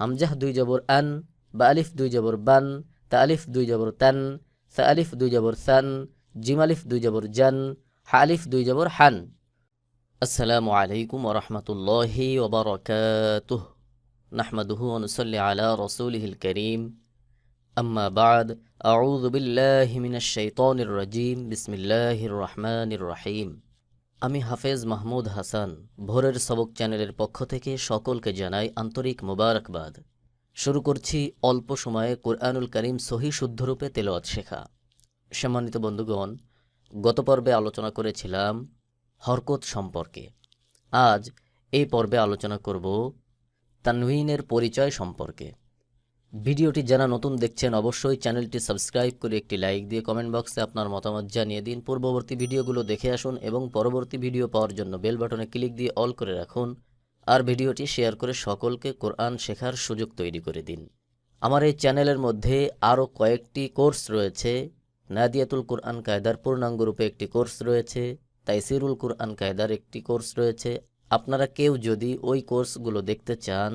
হামজাহ দুই জবর আন বা আলিফ দুই জবর বান তা আলিফ দুই জবর তান সা আলিফ দুই জবর সান জিম আলিফ দুই জবর জান হা আলিফ দুই জবর হান আসসালামু আলাইকুম ওরহমতুল্লাহি ওবরকাতুহ নাহমাদুহু অনুসল্লি আলা রসুলিহিল করিম আম্মা বাদ আউযু বিল্লাহি মিনাশ শাইতানির রাজিম বিসমিল্লাহির রহমানির রহিম আমি হাফেজ মাহমুদ হাসান, ভোরের সবক চ্যানেলের পক্ষ থেকে সকলকে জানাই আন্তরিক মোবারকবাদ। শুরু করছি অল্প সময়ে কোরআনুল করিম সহি শুদ্ধরূপে তেলাওয়াত শেখা। সম্মানিত বন্ধুগণ, গত পর্বে আলোচনা করেছিলাম হরকত সম্পর্কে। আজ এই পর্বে আলোচনা করব তানভিনের পরিচয় সম্পর্কে। ভিডিওটি যারা নতুন দেখছেন, অবশ্যই চ্যানেলটি সাবস্ক্রাইব করে একটি লাইক দিয়ে কমেন্ট বক্সে আপনার মতামত জানিয়ে দিন। পূর্ববর্তী ভিডিওগুলো দেখে আসুন এবং পরবর্তী ভিডিও পাওয়ার জন্য বেল বাটনে ক্লিক দিয়ে অল করে রাখুন আর ভিডিওটি শেয়ার করে সকলকে কোরআন শেখার সুযোগ তৈরি করে দিন। আমার এই চ্যানেলের মধ্যে আরও কয়েকটি কোর্স রয়েছে। নাদিয়াতুল কোরআন কায়দার পূর্ণাঙ্গ রূপে একটি কোর্স রয়েছে। তাইসিরুল কোরআন কায়দার একটি কোর্স রয়েছে। আপনারা কেউ যদি ওই কোর্সগুলো দেখতে চান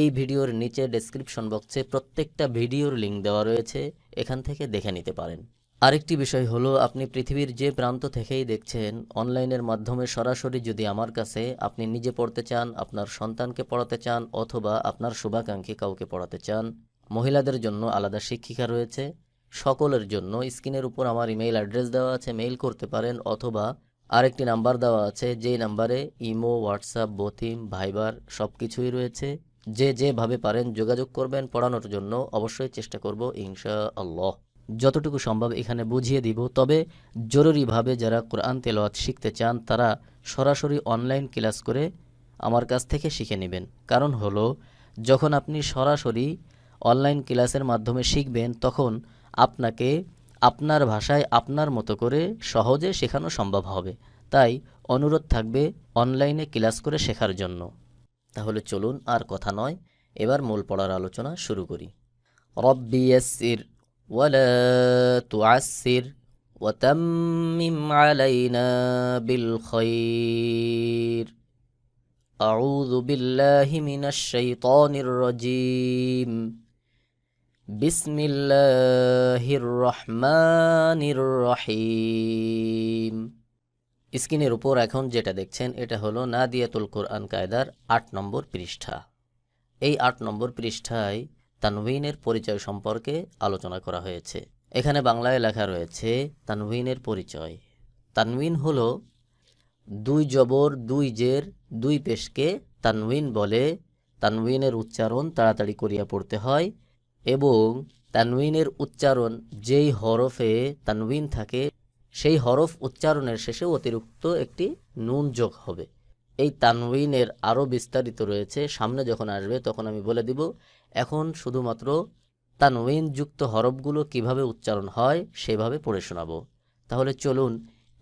এই ভিডিওর নিচে ডেসক্রিপশন বক্সে প্রত্যেকটা ভিডিওর লিঙ্ক দেওয়া রয়েছে, এখান থেকে দেখে নিতে পারেন। আরেকটি বিষয় হলো, আপনি পৃথিবীর যে প্রান্ত থেকেই দেখছেন অনলাইনের মাধ্যমে সরাসরি যদি আমার কাছে আপনি নিজে পড়তে চান, আপনার সন্তানকে পড়াতে চান, অথবা আপনার শুভাকাঙ্ক্ষী কাউকে পড়াতে চান, মহিলাদের জন্য আলাদা শিক্ষিকা রয়েছে। সকলের জন্য স্ক্রিনের উপর আমার ইমেইল অ্যাড্রেস দেওয়া আছে মেইল করতে পারেন, অথবা আরেকটি নাম্বার দেওয়া আছে, যেই নাম্বারে ইমো হোয়াটসঅ্যাপ বথিম ভাইবার সব কিছুই রয়েছে। যে যেভাবে পারেন যোগাযোগ করবেন পড়ানোর জন্য অবশ্যই চেষ্টা করব ইনশা আল্লাহ যতটুকু সম্ভব এখানে বুঝিয়ে দিব, তবে জরুরিভাবে যারা কোরআন তেলাওয়াত শিখতে চান, তারা সরাসরি অনলাইন ক্লাস করে আমার কাছ থেকে শিখে নেবেন। কারণ হলো, যখন আপনি সরাসরি অনলাইন ক্লাসের মাধ্যমে শিখবেন, তখন আপনাকে আপনার ভাষায় আপনার মতো করে সহজে শেখানো সম্ভব হবে। তাই অনুরোধ থাকবে অনলাইনে ক্লাস করে শেখার জন্য। তাহলে চলুন আর কথা নয় এবার মূল পড়ার আলোচনা শুরু করি রব্বি ইয়াসসির ওয়ালা তুআসসির وتمم علينا بالخير أعوذ بالله من الشيطان الرجيم بسم الله الرحمن الرحيم স্ক্রিনের উপর এখন যেটা দেখছেন, এটা হলো নাদিয়াতুল কোরআন কায়দার আট নম্বর পৃষ্ঠা। এই আট নম্বর পৃষ্ঠায় তানভিনের পরিচয় সম্পর্কে আলোচনা করা হয়েছে। এখানে বাংলায় লেখা রয়েছে, তানভিনের পরিচয়। তানভিন হল দুই জবর, দুই জের, দুই পেশকে তানভিন বলে। তানভিনের উচ্চারণ তাড়াতাড়ি করিয়া পড়তে হয় এবং তানভিনের উচ্চারণ যেই হরফে তানভিন থাকে সেই হরফ উচ্চারণের শেষে অতিরিক্ত একটি নুন যোগ হবে। এই তানউইনের আরও বিস্তারিত রয়েছে। সামনে যখন আসবে তখন আমি বলে দিব, এখন শুধুমাত্র তানউইন যুক্ত হরফগুলো কীভাবে উচ্চারণ হয় সেভাবে পড়ে শোনাবো। তাহলে চলুন,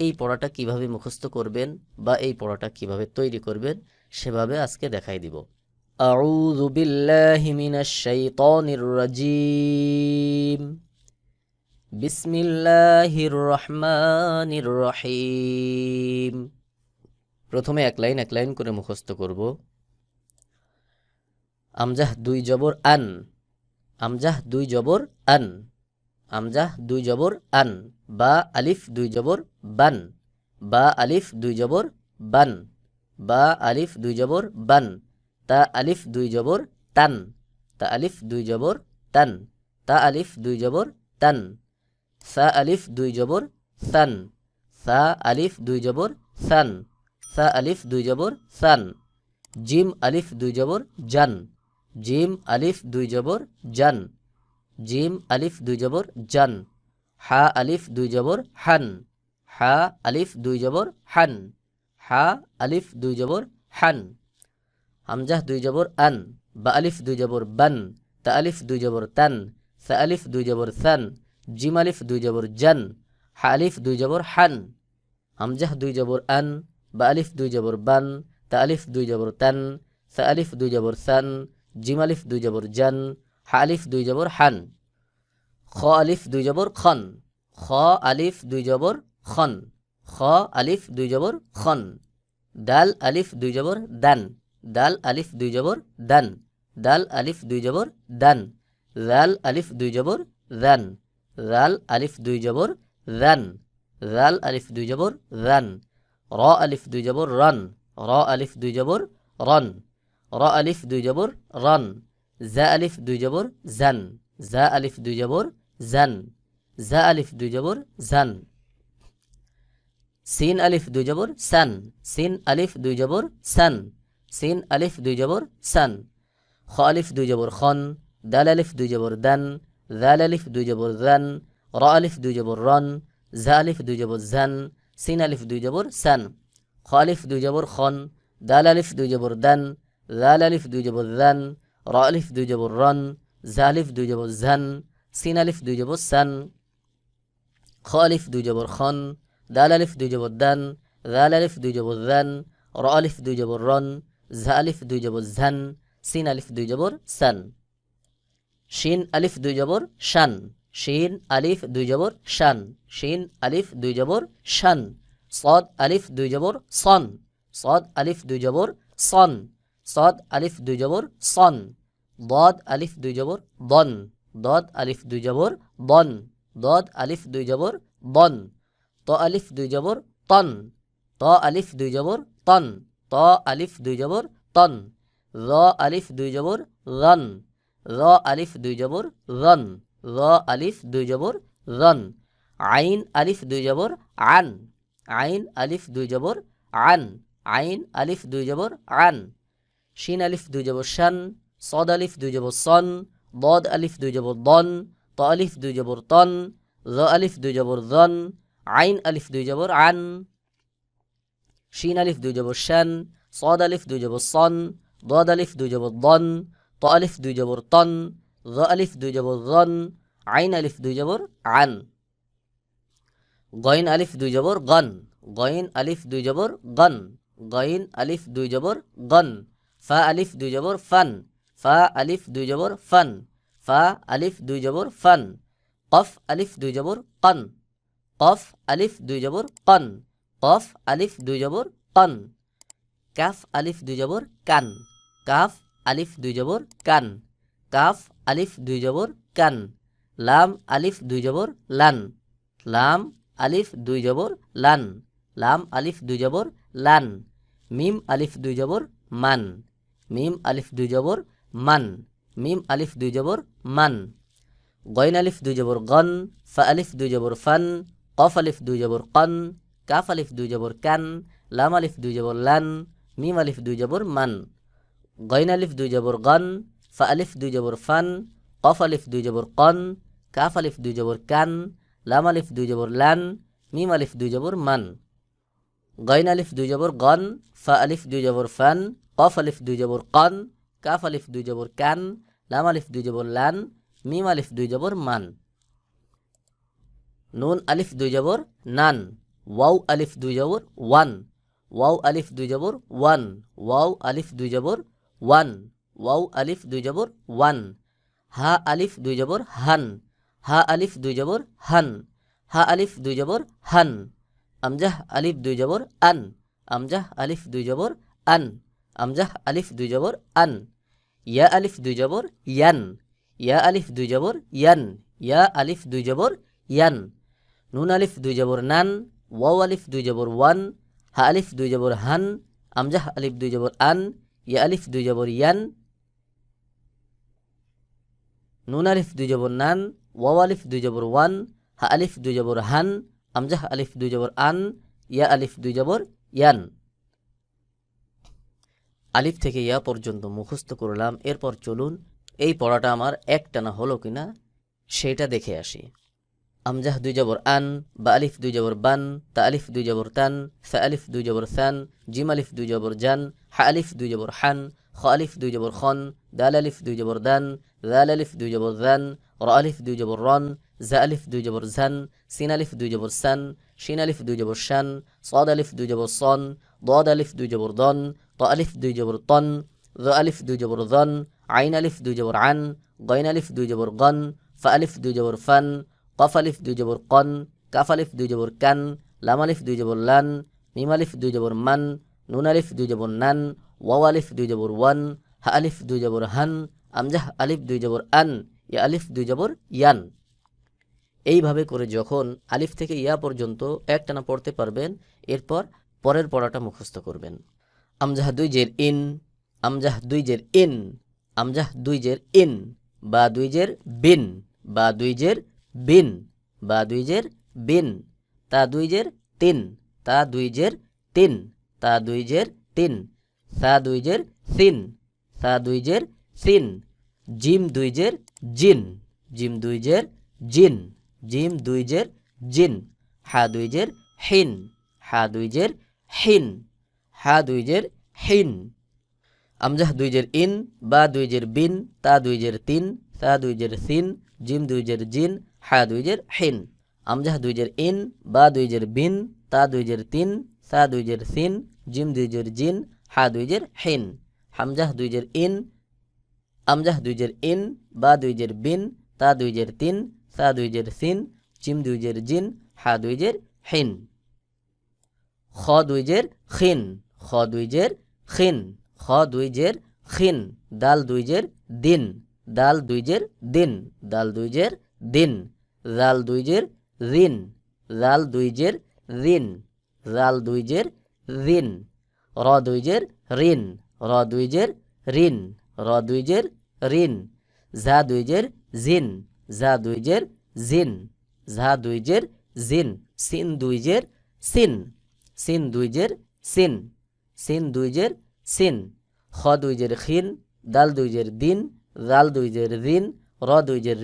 এই পড়াটা কীভাবে মুখস্থ করবেন বা এই পড়াটা কীভাবে তৈরি করবেন সেভাবে আজকে দেখাই দিব। আউযু বিল্লাহি মিনাশ শাইতানির রাজিম। বিসমিল্লাহির রহমানির রহিম প্রথমে এক লাইন এক লাইন করে মুখস্থ করব। আমজাহ দুই জবর আন। আমজাহ দুই জবর আন। আমজাহ দুই জবর আন। বা আলিফ দুই জবর বান। বা আলিফ দুই জবর বান। বা আলিফ দুই জবর বান। তা আলিফ দুই জবর তান। তা আলিফ দুই জবর তান। তা আলিফ দুই জবর তান। সা আলিফ দুই জবর সান সা আলিফ দুই জবর সান সা আলিফ দুই জবর সান জিম আলিফ দুই জবর জান জিম আলিফ দুই জবর জান জিম আলিফ দুই জবর জান হা আলিফ দুই জবর হান হা আলিফ দুই জবর হান হা আলিফ দুই জবর হান হামজাহ দুই জবর আন বা আলিফ দুই জবর বান তা আলিফ দুই জবর তান সা আলিফ দুই জবর সান জিম আলিফ দুই জবর জান হা আলিফ দুই জবর হান হামজাহ দুই জবর আন বা আলিফ দুই জবর বান তা আলিফ দুই জবর তান সা আলিফ দুই জবর সান জিম আলিফ দুই জবর জান হা আলিফ দুই জবর হান খ আলিফ দুই জবর খন খ আলিফ দুই জবর খন খ আলিফ দুই জবর খন দাল আলিফ দুই জবর দান দাল আলিফ দুই জবর দান দাল আলিফ দুই জবর দান জাল আলিফ দুই জবর দান জাল আলিফ দুই জবর দান জাল আলিফ দুই জবর দান র আলিফ দুই জবর রন র আলিফ দুই জবর রন র আলিফ দুই জবর রন জা আলিফ দুই জবর জান জা আলিফ দুই জবর জান জা আলিফ দুই জবর জান সিন আলিফ দুই জবর সান সিন আলিফ দুই জবর সান সিন আলিফ দুই জবর সান খ আলিফ দুই জবর খন দাল আলিফ দুই জবর দান জাল আলিফ দুই জবর জান র আলিফ দুই জবর রন জা আলিফ দুই জবর জান সিন আলিফ দুই জবর সান খ আলিফ দুই জবর খন দাল আলিফ দুই জবর দান জাল আলিফ দুই জবর জান র আলিফ দুই জবর রন জা আলিফ দুই জবর জান সিন আলিফ দুই জবর সান খ আলিফ দুই জবর খন দাল আলিফ দুই জবর দান জাল আলিফ দুই জবর জান র আলিফ দুই জবর রন জা আলিফ দুই জবর ঝান সিন আলিফ দুই জবর সান শিন আলিফ দুই জবর শান শিন আলিফ দুই জবর শান শিন আলিফ দুই জবর শান সদ আলিফ দুই জবর সন সদ আলিফ দুই জবর সন সদ আলিফ দুই জবর সন দদ আলিফ দুই জবর দন দদ আলিফ দুই জবর বন দদ আলিফ দুই জবর বন ত আলিফ দুই জবর তন ত আলিফ দুই জবর তন ত আলিফ দুই জবর তন র আলিফ দুই জবর রন র আলিফ দুই জবর রন র আলিফ দুই জবর রন আইন আলিফ দুই জবর আন আইন আলিফ দুই জবর আন আইন আলিফ দুই জবর আন শিন আলিফ দুই জবর শান সদ আলিফ দুই জবর সন বদ আলিফ দুই জবর দন ত আলিফ দুই জবর তন র আলিফ দুই জবর জন আইন আলিফ দুই জবর আন শিন আলিফ দুই জবর শান সদ আলিফ দুই জবর সন দদ আলিফ দুই জবর দন ত আলিফ দুই জবর তন র আলিফ দুই জবর জন আইন আলিফ দুই জবর আন গইন আলিফ দুই জবর গন গইন আলিফ দুই জবর গন গইন আলিফ দুই জবর গন ফা আলিফ দুই জবর ফান ফা আলিফ দুই জবর ফান ফা আলিফ দুই জবর ফান কফ আলিফ দুই জবর কন কফ আলিফ দুই জবর কন কফ আলিফ দুই জবর কন কাফ আলিফ দুই জবর কান কাফ আলিফ দুই জবর কান কাফ আলিফ দুই জবর কান লাম আলিফ দুই জবর লান লাম আলিফ দুই জবর লান লাম আলিফ দুই জবর লান মিম আলিফ দুই জবর মান মিম আলিফ দুই জবর মান মিম আলিফ দুই জবর মান গইন আলিফ দুই জবর গন ফা আলিফ দুই জবর ফান কফ আলিফ দুই জবর কন কাফ আলিফ দুই জবর কান লাম আলিফ দুই জবর লান মিম আলিফ দুই জবর মান গইন আলিফ দুই জবর গন ফা আলিফ দুই জবর ফান কফ আলিফ দুই জবর কন কাফ আলিফ দুই জবর কান লাম আলিফ দুই জবর লান মিম আলিফ দুই জবর মান গইন আলিফ দুই জবর গন ফা আলিফ দুই জবর ফান কফ আলিফ দুই জবর কন কাফ আলিফ দুই জবর কান লাম আলিফ দুই জবর লান মিম আলিফ দুই জবর মান নুন আলিফ দুই জবর নান ওয়াও আলিফ দুই জবর ওয়ান ওয়াও আলিফ দুই জবর ওয়ান ওয়াও আলিফ দুই জবর ওয়ান ওয়াও আলিফ দুই জবর ওয়ান হা আলিফ দুই জবর হান হা আলিফ দুই জবর হান হা আলিফ দুই জবর হান আমজাহ আলিফ দুই জবর আন আমজাহ আলিফ দুই জবর আন আমজাহ আলিফ দুই জবর আন ইয়া আলিফ দুই জবর ইয়ান ইয়া আলিফ দুই জবর ইয়ান ইয়া আলিফ দুই জবর ইয়ান নুন আলিফ দুই জবর নান ওয়াও আলিফ দুই জবর ওয়ান হা আলিফ দুই জবর হান আমজাহ আলিফ দুই জবর আন ইয়া আলিফ দুই জবর ইয়ান, নুন আলিফ দুই জবর নান, ওয়াও আলিফ দুই জবর ওয়ান, হা আলিফ দুই জবর হান, আমজাহ আলিফ দুই জবর আন, ইয়া আলিফ দুই জবর ইয়ান। আলিফ থেকে ইয়া পর্যন্ত মুখস্থ করলাম, এরপর চলুন এই পড়াটা আমার একটানা হলো কিনা, সেটা দেখে আসি। আমজাহ দুই জবর আন বা আলিফ দুই জবর বান তা আলিফ দুই জবর তান সা আলিফ দুই জবর সান জিম আলিফ দুই জবর জান হা আলিফ দুই জবর হান খ আলিফ দুই জবর খন দাল আলিফ দুই জবর দান জাল আলিফ দুই জবর জান র আলিফ দুই জবর রন জা আলিফ দুই জবর ঝান সিন আলিফ দুই জবর সান শিন আলিফ দুই জবর শান সদ আলিফ দুই জবর সন দদ আলিফ দুই জবর দন ত আলিফ দুই জবর তন র আলিফ দুই জবর জন আইন আলিফ দুই জবর আন গইন আলিফ দুই জবর গন ফা আলিফ দুই জবর ফান কফ আলিফ দুই জবর কন, কাফালিফ দুই জবর কান লামালিফ দুই জবর লান মিম আলিফ দুই জবর মান নুন আলিফ দুই জবর নান ওয়াও আলিফ দুই জবর ওয়ান হা আলিফ দুই জবর হান, আমজাহ আলিফ দুই জবর আন ইয়া আলিফ দুই জবর ইয়ান। এইভাবে করে যখন আলিফ থেকে ইয়া পর্যন্ত একটানা পড়তে পারবেন, এরপর পরের পড়াটা মুখস্থ করবেন। আমজাহ দুই জের ইন, আমজাহ দুই জের ইন, আমজাহ দুই জের ইন, বা দুই জের বিন, বা দুই জের বিন বা দুই জের বিন তা দুই জের তিন তা দুই জের তিন তা দুই জের তিন সা দুই জের সিন সা দুই জের সিন জিম দুই জের জিন জিম দুই জের জিন জিম দুই জের জিন হা দুই জের হিন হা দুই জের হিন হা দুই জের হিন আমজাহ দুই জের ইন বা দুই জের বিন তা দুই জের তিন তা দুই জের সিন জিম দুই জের জিন হা দুই জের হিন আমজাহ দুই জের ইন বা দুই জের বিন তা দুই জের তিন সা দুই জের সিন জিম দুই জের জিন হা দুই জের হিন হামজাহ দুই জের ইন আমজাহ দুই জের ইন বা দুই জের বিন তা দুই জের তিন সা দুই জের সিন জিম দুইজের জিন হা দুই জের হিন খ দুই জের খিন খ দুই জের খিন খ দুই জের খিন দাল দুই জের দিন দাল দুই জের দিন দাল দুই জের দিন। জাল দুই ঋণ জাল দুই জের রিন জাল দুই ঋণ র দুই জের রিন র দুই জের রিন র দুই জের রিন ঝা দুই জের জিন। ঝা দুই জের জিন। ঝা দুই জের জিন। সিন দুই জের সিন। সিন দুই জের সিন। সিন দুই জের সিন। খ দুই জের খিন দাল দুই জের দিন। জাল দুই ঋণ র দুই জের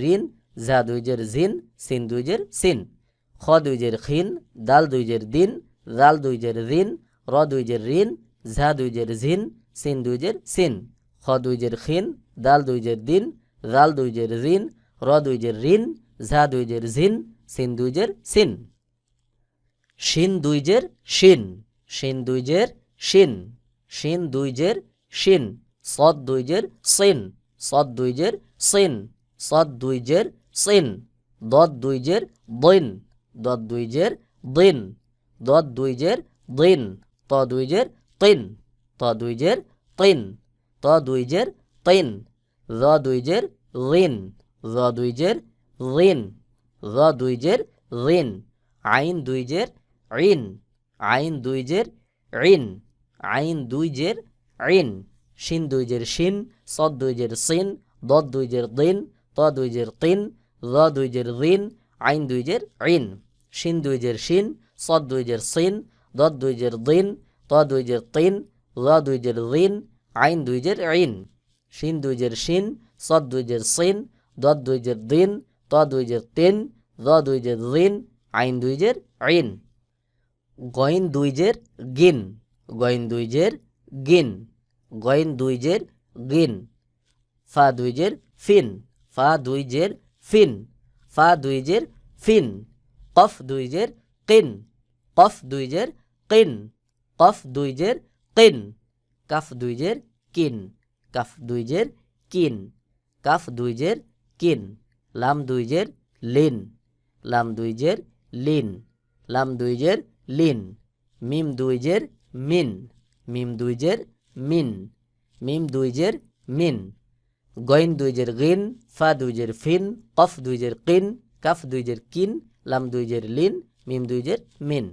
রিন ঝা দুই জের জিন সিন দুই জের সিন খ দুই জের খিন দাল দুই জের দিন জাল দুই জের রিন র দুই জের রিন ঝা দুই ঝিন সিন দুই জের সিন খ দুইজের খিন দাল দুই জের দিন জাল দুই জের রিন র দুই জের রিন ঝা দুইজের ঝিন সিন দুই জের সিন শিন দুই জের শিন শিন দুই জের শিন শিন দুই জের শিন সদ দুই জের সিন সদ দুই জের সিন সদ দুই জের সিন দদ দুই জের দিন দদ দুই জের দিন দদ দুই জের দিন ত দুই জের তিন ত দুই জের তিন ত দুই জের তিন র দুই জের ঋণ র দুই জের ঋণ র দুই জের ঋণ আইন দুই জের ঋণ আইন দুই জের ঋণ আইন দুই জের ঋণ শিন দুই জের শিন সদ দুই জের সিন দদ দুই জের দিন ত দুই জের তিন র দুই জের ঋণ আইন দুই জের শিন দুই জের শিন সদ দুই জের সিন দদ দুই জের দিন ত দুই জের তিন র দুই জের ঋণ আইন দুই জের শিন দুই জের শিন সদ দুই জের সিন দদ দুই জের দিন ত দুই জের তিন র দুই জের ঋণ আইন দুই জের ঋণ গইন দুই জের গিন গইন দুই জের গিন গইন দুই জের গিন ফা দুই জের ফিন ফা দুই জের ফিন ফা দুই জের ফিন কফ দুই জের কিন কফ দুই জের কিন কফ দুই জের কিন কাফ দুই জের কিন কাফ দুই জের কিন কাফ দুই জের কিন লাম দুই জের লিন লাম দুই জের লিন লাম দুই জের লিন মিম দুই জের মিন মিম দুই জের মিন মিম দুই জের মিন গইন দুই জের গিন ফা দুই জের ফিন কফ দুই জের কিন কাফ দুই জের কিন লাম দুই জের লিন মিম দুই জের মিন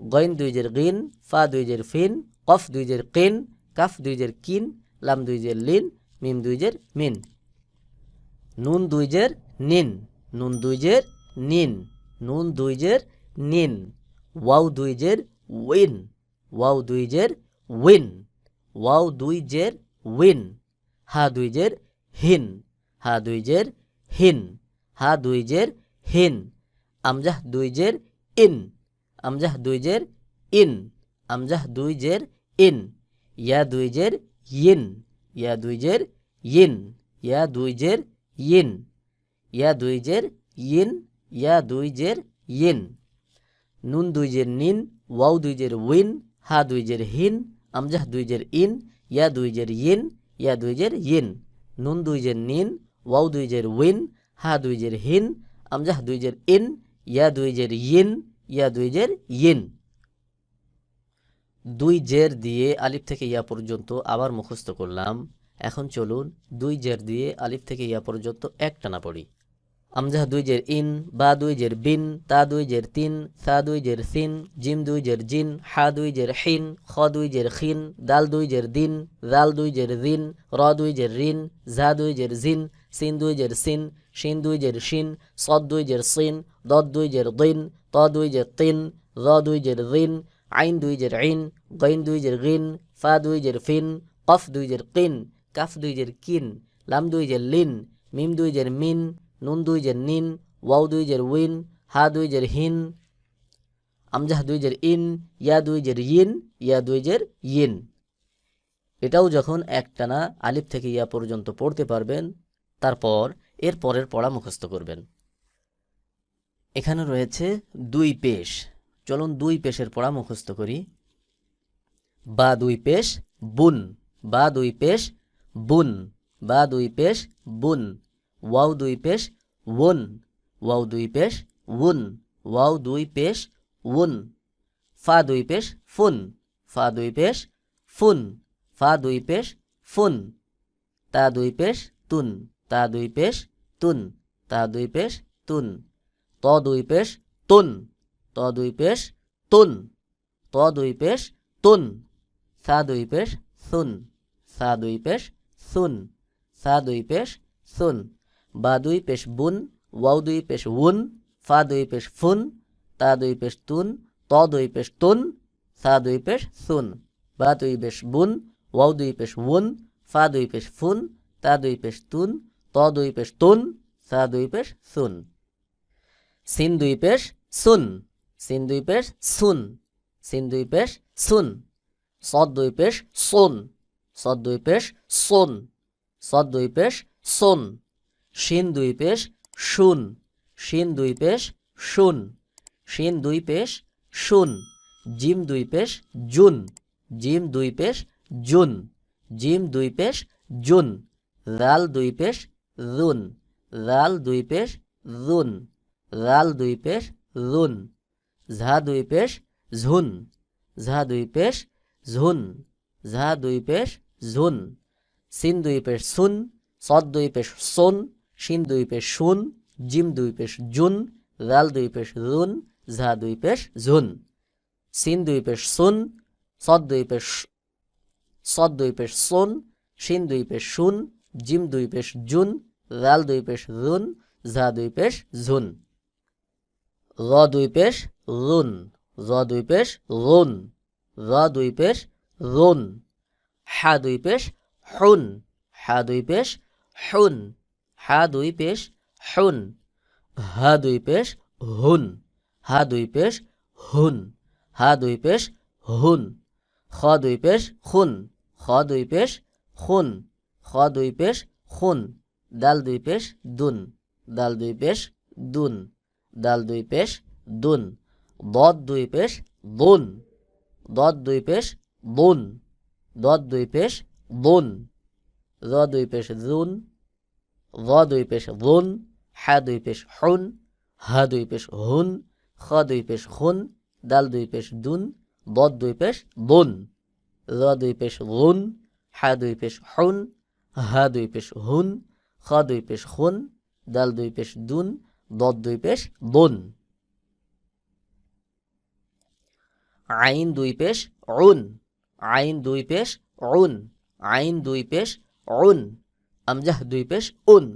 গইন দুই জের গিন ফা দুই জের ফিন কফ দুই জের কিন কাফ দুই জের কিন লাম দুই জের লিন মিম দুই জের মিন নুন দুই জের নিন নুন দুই জের নিন নুন দুই জের নিন ওয়াও দুই জের উইন ওয়াও দুই জের উইন ওয়াও দুই জের উইন হা দুই হিন হা দুই হিন হা দুই হিন আমজাহ দুই জের ইন আমজাহ দুই জের ইন আমজাহ দুই জের ইন ইয়া দুই জের ইন ইয়া দুই জের ইন ইয়া দুই জের ইন ইয়া দুই জের ইন ইয়া দুই জের ইন নুন দুই জের নিন ওয়াও দুই জের উইন হা দুই জের হিন আমজাহ দুই জের ইন ইয়া দুই জের ইন ইয়া দুই জের ইন, নুন দুই জের নিন ওয়াউ দুই জের উইন, হা দুই জের হিন, আমজাহ দুই জের ইন, ইয়া দুই জের ইন, ইয়া দুই জের ইন। দুই জের দিয়ে আলিফ থেকে ইয়া পর্যন্ত আবার মুখস্থ করলাম। এখন চলুন দুই জের দিয়ে আলিফ থেকে ইয়া পর্যন্ত এক টানা পড়ি। আমজাহ দুই জের ইন বা দুই জের বিন তা দুই জের তিন সা দুই জের সিন জিম দুই জের জিন হা দুই জের হিন খ দুই জের খিন দাল দুই জের দিন জাল দুই জের দিন র দুই জের রিন ঝা দুই জের জিন সিন দুই জের সিন শিন দুই জের শিন সদ দুই জের সিন দদ দুই জের দিন ত দুই জের তিন র দুই জের রিন আইন দুই জের আইন গৈন দুই জের গিন ফা দুই জের ফিন কফ দুই জের কিন কাফ দুই জের কিন লাম দুই জের লিন মিম দুই জের মিন নুন দুই জের নিন, ওয়াও দুই জের উইন, হা দুই জের হিন, আমজাহ দুই জের ইন, ইয়া দুই জের ইন, ইয়া দুই জের ইন। এটাও যখন একটানা আলিফ থেকে ইয়া পর্যন্ত পড়তে পারবেন, তারপর, এর পরের পড়া মুখস্থ করবেন। এখানে রয়েছে দুই পেশ। চলুন দুই পেশের পড়া মুখস্থ করি। বা দুই পেশ বুন, বা দুই পেশ বুন, বা দুই পেশ বুন। ওয়াও দুই পেশ ওন ওয়াও দুই পেশ উন ওয়াও দুই পেশ উন ফা দুই পেশ ফুন ফা দুই পেশ ফুন ফা দুই পেশ ফুন তা দুই পেশ তুন তা দুই পেশ তুন তা দুই পেশ তুন ত দুই পেশ তুন ত দুই পেশ তুন ত দুই পেশ তুন সা দুই পেশ সুন সা দুই পেশ সুন সা দুই পেশ সুন বা দুই পেশ বুন ওয়াও দুই পেশ উন ফা দুই পেশ ফুন তা দুই পেশ তুন ত দুই পেশ তুন সা দুই পেশ সুন বা দুই পেশ বুন ওয়াও দুই পেশ উন ফা দুই পেশ ফুন তা দুই পেশ তুন ত দুই পেশ তুন সা দুই পেশ সুন সিন দুই পেশ সুন সিন দুই পেশ সুন সিন দুই পেশ সুন সদ দুই পেশ সোন সদ দুই পেশ সোন সদ দুই পেশ সোন শিন দুই পেশ শুন শিন দুই পেশ শুন শিন দুই পেশ শুন জিম দুই পেশ জুন জিম দুই পেশ জুন জিম দুই পেশ জুন রাল দুই পেশ রুন রাল দুই পেশ রুন রাল দুই পেশ রুন ঝা দুই পেশ ঝুন ঝা দুই পেশ ঝুন ঝা দুই পেশ ঝুন সিন দুই পেশ সুন সদ দুই পেশ সোন শিন দুই পেশ শুন জিম দুই পেশ জুন রাল দুই পেশ রুন ঝা দুই পেশ ঝুন সিন দুই পেশ সুন সদ দুই পেশ সদ দুই পেশ সোন শিন দুই পেশ শুন জিম দুই পেশ জুন রাল দুই পেশ রুন ঝা দুই পেশ ঝুন র দুই পেশ রুন র দুই পেশ রুন র দুই পেশ রুন হা দুই পেশ হুন হা দুই পেশ হুন হা দুই পেশ হুন হা দুই পেশ হুন হা দুই পেশ হুন হা দুই পেশ হুন খ দুই পেশ খুন খ দুই পেশ খুন খ দুই পেশ খুন দাল দুই পেশ দুন দাল দুই পেশ দুন দাল দুই পেশ দুন দদ দুই পেশ দুন দদ দুই পেশ দুন দদ দুই পেশ দুন র দুই পেশ দুন র দুই পেশ দুন হা দুই পেশ হুন হা দুই পেশ হুন খ দুই পেশ খুন দাল দুই পেশ দুন দদ দুই পেশ দুন র দুই পেশ গুন হা দুই পেশ হুন হা দুই পেশ হুন খ দুই পেশ খুন দাল দুই পেশ দুন দদ দুই পেশ দুন আইন দুই পেশ উন আইন দুই পেশ উন আইন দুই পেশ উন আমজাহ দুই পেশ উন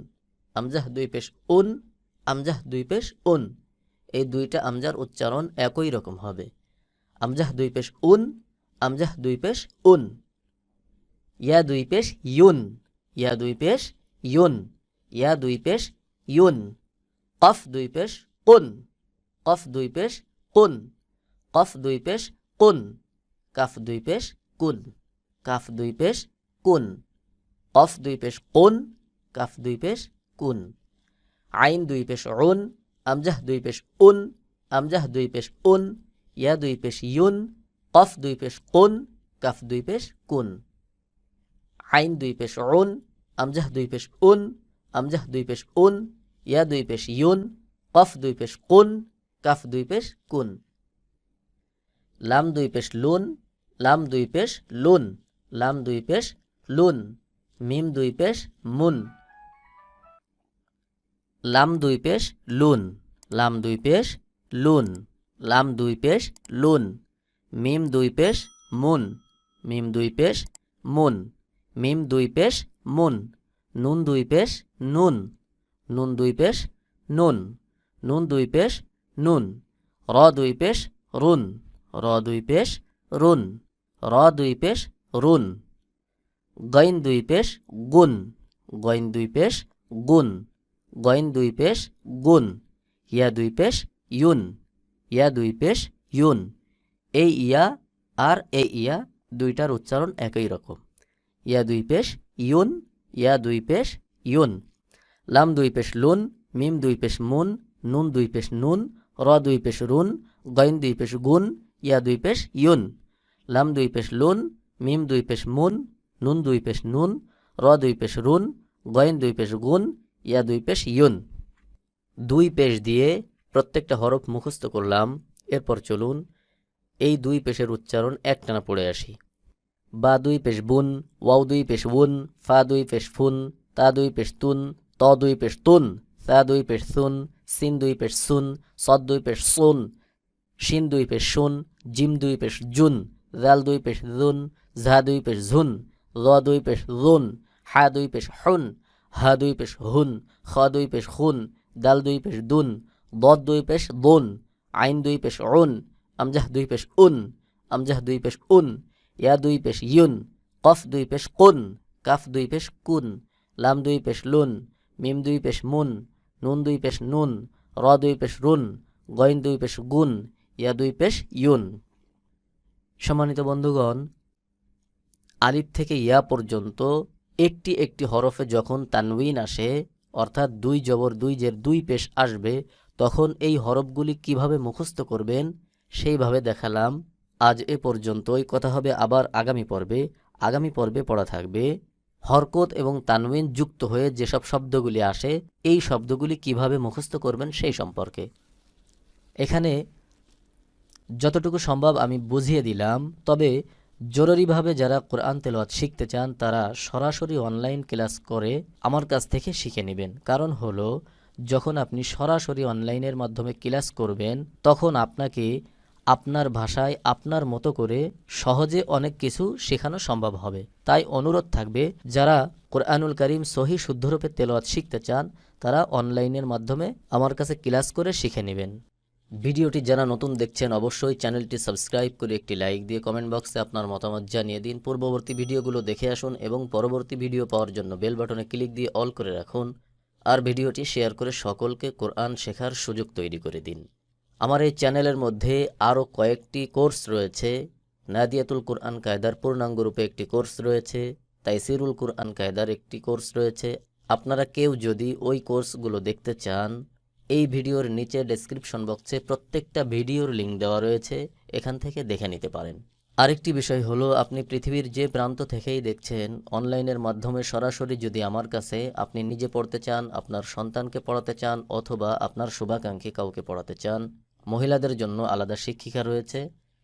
আমজাহ দুই পেশ উন আমজাহ দুই পেশ উন এই দুইটা আমজার উচ্চারণ একই রকম হবে আমজাহ দুই পেশ উন আমজাহ দুই পেশ উন ইয়া দুই পেশ ইউন ইয়া দুই পেশ ইউন ইয়া দুই পেশ ইউন কফ দুই পেশ কুন কফ দুই পেশ কুন কফ দুই পেশ কুন কাফ দুই পেশ কুন কাফ দুই পেশ কুন কফ দুই পেশ কুন কাফ দুই পেশ কুন আইন দুই পেশ উন আমজাহ দুই পেশ উন আমজাহ দুই পেশ উন ইয়া দুই পেশ ইউন কফ দুই পেশ কুন কাফ দুই পেশ কুন আইন দুই পেশ উন আমজাহ দুই পেশ উন আমজাহ দুই পেশ উন ইয়া দুই পেশ ইউন কফ দুই পেশ কুন কাফ দুই পেশ কুন লাম দুই পেশ লুন লাম দুই পেশ লুন লাম দুই পেশ লুন মিম দুই পেশ মুন লাম দুই পেশ লুন লাম দুই পেশ লুন লাম দুই পেশ লুন মিম দুই পেশ মুন মিম দুই পেশ মুন মিম দুই পেশ মুন নুন দুই পেশ নুন নুন দুই পেশ নুন নুন দুই পেশ নুন র দুই পেশ রুন র দুই পেশ রুন র দুই পেশ রুন গইন দুই পেশ গুন গইন দুই পেশ গুন গইন দুই পেশ গুন ইয়া দুই পেশ ইউন ইয়া দুই পেশ ইউন এই ইয়া আর এই ইয়া দুইটার উচ্চারণ একই রকম ইয়া দুই পেশ ইউন ইয়া দুই পেশ ইউন লাম দুই পেশ লুন মিম দুই পেশ মুন নুন দুই পেশ নুন র দুই পেশ রুন গইন দুই পেশ গুন ইয়া দুই পেশ ইউন লাম দুই পেশ লুন মিম দুই পেশ মুন নুন দুই পেশ নুন র দুই পেশ রুন গইন দুই পেশ গুন ইয়া দুই পেশ ইউন দুই পেশ দিয়ে প্রত্যেকটা হরফ মুখস্থ করলাম এরপর চলুন এই দুই পেশের উচ্চারণ একটানা পড়ে আসি বা দুই পেশ বুন ওয়াও দুই পেশ উন ফা দুই পেশ ফুন তা দুই পেশ তুন ত দুই পেশ তুন সা দুই পেশ সুন সিন দুই পেশ সুন সদ দুই পেশ সুন শিন দুই পেশ শুন জিম দুই পেশ জুন জাল দুই পেশ জুন ঝা দুই পেশ ঝুন ল দুই পেশ জুন হা দুই পেশ হুন হা দুই পেশ হুন খ দুই পেশ খুন দাল দুই পেশ দুন দদ দুই পেশ দুন আইন দুই পেশ উন আমজাহ দুই পেশ উন আমজাহ দুই পেশ উন ইয়া দুই পেশ ইউন কফ দুই পেশ কুন কাফ দুই পেশ কুন লাম দুই পেশ লুন মিম দুই পেশ মুন নুন দুই পেশ নুন র দুই পেশ রুন গইন দুই পেশ গুন ইয়া দুই পেশ ইউন সম্মানিত বন্ধুগণ আলিফ থেকে ইয়া পর্যন্ত একটি একটি হরফে যখন তানউইন আসে, অর্থাৎ দুই জবর দুই জের দুই পেশ আসবে, তখন এই হরফগুলি কীভাবে মুখস্থ করবেন সেইভাবে দেখালাম। আজ এ পর্যন্তই। কথা হবে আবার আগামী পর্বে। আগামী পর্বে পড়া থাকবে। হরকত এবং তানউইন যুক্ত হয়ে যেসব শব্দগুলি আসে, এই শব্দগুলি কীভাবে মুখস্থ করবেন সেই সম্পর্কে। এখানে যতটুকু সম্ভব আমি বুঝিয়ে দিলাম, তবে জরুরিভাবে যারা কোরআন তেলাওয়াত শিখতে চান, তারা সরাসরি অনলাইন ক্লাস করে আমার কাছ থেকে শিখে নেবেন। কারণ হলো, যখন আপনি সরাসরি অনলাইনের মাধ্যমে ক্লাস করবেন, তখন আপনাকে আপনার ভাষায়, আপনার মতো করে সহজে অনেক কিছু শেখানো সম্ভব হবে। তাই অনুরোধ থাকবে, যারা কোরআনুল করিম সহি শুদ্ধরূপে তেলাওয়াত শিখতে চান, তারা অনলাইনের মাধ্যমে আমার কাছে ক্লাস করে শিখে নেবেন। ভিডিওটি যারা নতুন দেখছেন, অবশ্যই চ্যানেলটি সাবস্ক্রাইব করে একটি লাইক দিয়ে কমেন্ট বক্সে আপনার মতামত জানিয়ে দিন। পূর্ববর্তী ভিডিওগুলো দেখে আসুন এবং পরবর্তী ভিডিও পাওয়ার জন্য বেল বাটনে ক্লিক দিয়ে অল করে রাখুন। আর ভিডিওটি শেয়ার করে সকলকে কোরআন শেখার সুযোগ তৈরি করে দিন। আমার এই চ্যানেলের মধ্যে আরও কয়েকটি কোর্স রয়েছে। নাদিয়াতুল কোরআন কায়দার পূর্ণাঙ্গ রূপে একটি কোর্স রয়েছে। তাইসিরুল কোরআন কায়দার একটি কোর্স রয়েছে। আপনারা কেউ যদি ওই কোর্সগুলো দেখতে চান এই ভিডিওর নিচে ডেসক্রিপশন বক্সে প্রত্যেকটা ভিডিওর লিঙ্ক দেওয়া রয়েছে, এখান থেকে দেখে নিতে পারেন। আরেকটি বিষয় হলো, আপনি পৃথিবীর যে প্রান্ত থেকেই দেখছেন, অনলাইনের মাধ্যমে সরাসরি যদি আমার কাছে আপনি নিজে পড়তে চান, আপনার সন্তানকে পড়াতে চান, অথবা আপনার শুভাকাঙ্ক্ষী কাউকে পড়াতে চান, মহিলাদের জন্য আলাদা শিক্ষিকা রয়েছে,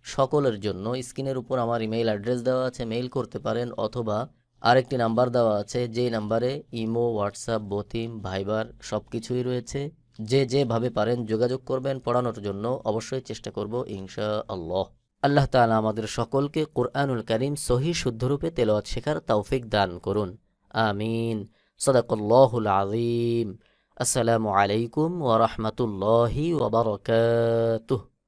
সকলের জন্য স্ক্রিনের উপর আমার ইমেইল অ্যাড্রেস দেওয়া আছে মেইল করতে পারেন, অথবা আরেকটি নাম্বার দেওয়া আছে, যেই নাম্বারে ইমো হোয়াটসঅ্যাপ বথিম ভাইবার সব কিছুই রয়েছে। যে যেভাবে পারেন যোগাযোগ করবেন পড়ানোর জন্য, অবশ্যই চেষ্টা করব ইনশা আল্লাহ আল্লাহ তালা আমাদের সকলকে কোরআনুল করিম সহি শুদ্ধরূপে তেলাওয়াত শেখার তৌফিক দান করুন। আমিন। সদাকল্লাহুল আজিম আসসালামু আলাইকুম ওয়া রাহমাতুল্লাহি ওয়া বারাকাতুহু।